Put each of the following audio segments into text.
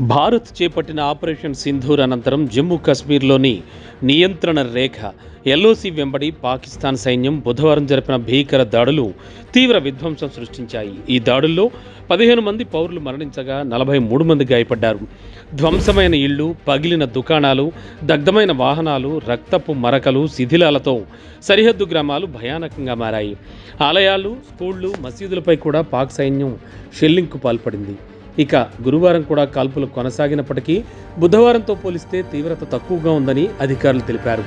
భారత్ చేపట్టిన ఆపరేషన్ సింధూర్ అనంతరం జమ్మూ కాశ్మీర్లోని నియంత్రణ రేఖ ఎల్ఓసి వెంబడి పాకిస్తాన్ సైన్యం బుధవారం జరిపిన భీకర దాడులు తీవ్ర విధ్వంసం సృష్టించాయి. ఈ దాడుల్లో పదిహేను మంది పౌరులు మరణించగా నలభై మూడు మంది గాయపడ్డారు. ధ్వంసమైన ఇళ్ళు పగిలిన దుకాణాలు దగ్ధమైన వాహనాలు రక్తపు మరకలు శిథిలాలతో సరిహద్దు గ్రామాలు భయానకంగా మారాయి. ఆలయాలు స్కూళ్ళు మసీదులపై కూడా పాక్ సైన్యం షెల్లింగ్కు పాల్పడింది. ఇక గురువారం కూడా కాల్పులు కొనసాగినప్పటికీ బుధవారంతో పోలిస్తే తీవ్రత తక్కువగా ఉందని అధికారులు తెలిపారు.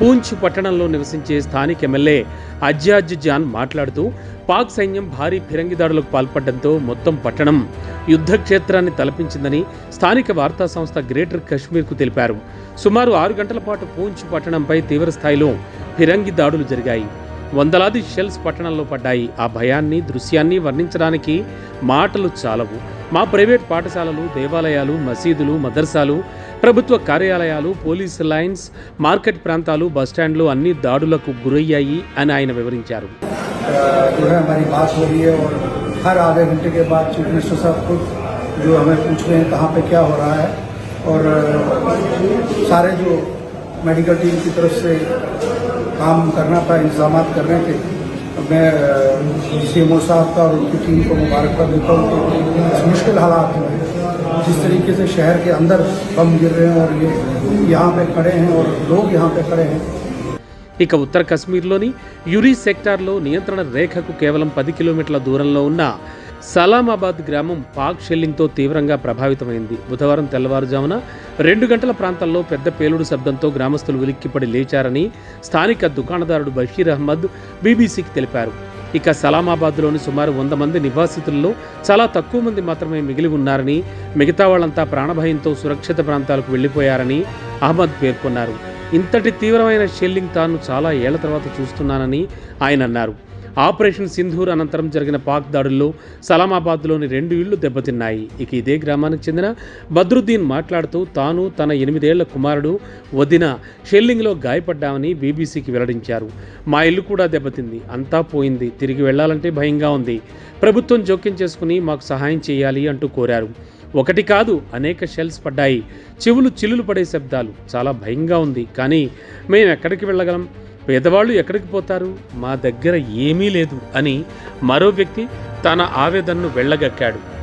పూంచ్ పట్టణంలో నివసించే స్థానిక ఎమ్మెల్యే అజ్యాజ్ జాన్ మాట్లాడుతూ పాక్ సైన్యం భారీ ఫిరంగి దాడులకు పాల్పడడంతో మొత్తం పట్టణం యుద్ధ క్షేత్రాన్ని తలపించిందని స్థానిక వార్తా సంస్థ గ్రేటర్ కశ్మీర్కు తెలిపారు. సుమారు ఆరు గంటల పాటు పూంచ్ పట్టణంపై తీవ్ర స్థాయిలో ఫిరంగి దాడులు జరిగాయి. వందలాది షెల్స్ పట్టణంలో పడ్డాయి. ఆ భయాన్ని దృశ్యాన్ని వర్ణించడానికి మాటలు చాలవు. మా ప్రైవేట్ పాఠశాలలు దేవాలయాలు మసీదులు మదర్సాలు ప్రభుత్వ కార్యాలయాలు పోలీస్ లైన్స్ మార్కెట్ ప్రాంతాలు బస్టాండ్లు అన్ని దాడులకు గురయ్యాయి అని ఆయన వివరించారు जो है हमारी बात हो रही है और हर आधे घंटे के बाद चीफ मिनिस्टर साहब खुद जो हमें पूछ रहे हैं कहाँ पे क्या हो रहा है और अ, सारे जो मेडिकल टीम की तरफ से काम करना था इंतजाम कर रहे थे मैं सी एम साहब का और उनकी टीम को मुबारकबाद देता हूँ कि इस मुश्किल हालात में जिस तरीके से शहर के अंदर बम गिर रहे हैं और ये यहाँ पे खड़े हैं और लोग यहाँ पे खड़े हैं ఇక ఉత్తర కశ్మీర్లోని యురి సెక్టార్లో నియంత్రణ రేఖకు కేవలం పది కిలోమీటర్ల దూరంలో ఉన్న సలామాబాద్ గ్రామం పాక్ షెల్లింగ్తో తీవ్రంగా ప్రభావితమైంది. బుధవారం తెల్లవారుజామున రెండు గంటల ప్రాంతంలో పెద్ద పేలుడు శబ్దంతో గ్రామస్తులు ఉలిక్కిపడి లేచారని స్థానిక దుకాణదారుడు బషీర్ అహ్మద్ బీబీసీకి తెలిపారు. ఇక సలామాబాద్లోని సుమారు వంద మంది నివాసితుల్లో చాలా తక్కువ మంది మాత్రమే మిగిలి ఉన్నారని మిగతా వాళ్ళంతా ప్రాణభయంతో సురక్షిత ప్రాంతాలకు వెళ్ళిపోయారని అహ్మద్ పేర్కొన్నారు. ఇంతటి తీవ్రమైన షెల్లింగ్ తాను చాలా ఏళ్ళ తర్వాత చూస్తున్నానని ఆయన అన్నారు. ఆపరేషన్ సింధూర్ అనంతరం జరిగిన పాక్ దాడుల్లో సలామాబాద్లోని రెండు ఇళ్ళు దెబ్బతిన్నాయి. ఇక ఇదే గ్రామానికి చెందిన బద్రుద్దీన్ మాట్లాడుతూ తాను తన ఎనిమిదేళ్ళ కుమారుడు వదిన షెల్లింగ్లో గాయపడ్డామని బీబీసీకి వెల్లడించారు. మా ఇల్లు కూడా దెబ్బతింది. అంతా పోయింది. తిరిగి వెళ్ళాలంటే భయంగా ఉంది. ప్రభుత్వం జోక్యం చేసుకుని మాకు సహాయం చేయాలి అంటూ కోరారు. ఒకటి కాదు అనేక షెల్స్ పడ్డాయి. చెవులు చిల్లులు పడే శబ్దాలు. చాలా భయంగా ఉంది. కానీ మేము ఎక్కడికి వెళ్ళగలం? పేదవాళ్ళు ఎక్కడికి పోతారు? మా దగ్గర ఏమీ లేదు అని మరో వ్యక్తి తన ఆవేదనను వెళ్ళగక్కాడు.